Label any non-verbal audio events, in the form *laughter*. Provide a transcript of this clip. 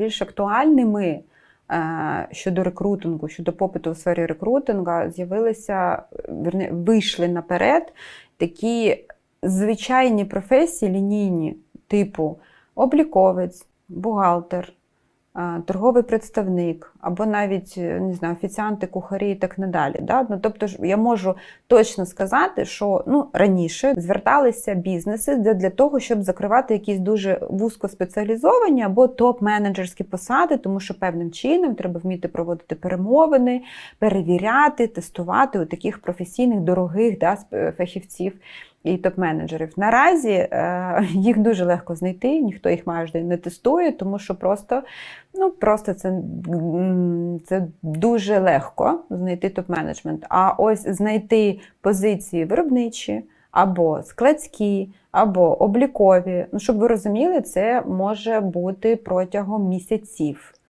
найбільш актуальними е, щодо рекрутингу, щодо попиту у сфері рекрутингу, з'явилися, вийшли наперед такі звичайні професії лінійні, типу обліковець, бухгалтер, торговий представник, або навіть е, не знаю, офіціанти, кухарі і так надалі. Да? Ну, тобто я можу точно сказати, що ну, раніше зверталися бізнеси для, для того, щоб закривати якісь дуже вузькоспеціалізовані або топ-менеджерські посади, тому що певним чином треба вміти проводити перемовини, перевіряти, тестувати у таких професійних, дорогих да, фахівців і топ-менеджерів. Наразі е, *laughs* їх дуже легко знайти, ніхто їх майже не тестує, тому що просто, ну, просто це, це дуже легко знайти топ-менеджмент. А ось знайти позиції виробничі. Або складські, або облікові. Ну, щоб ви розуміли, це може бути протягом місяців.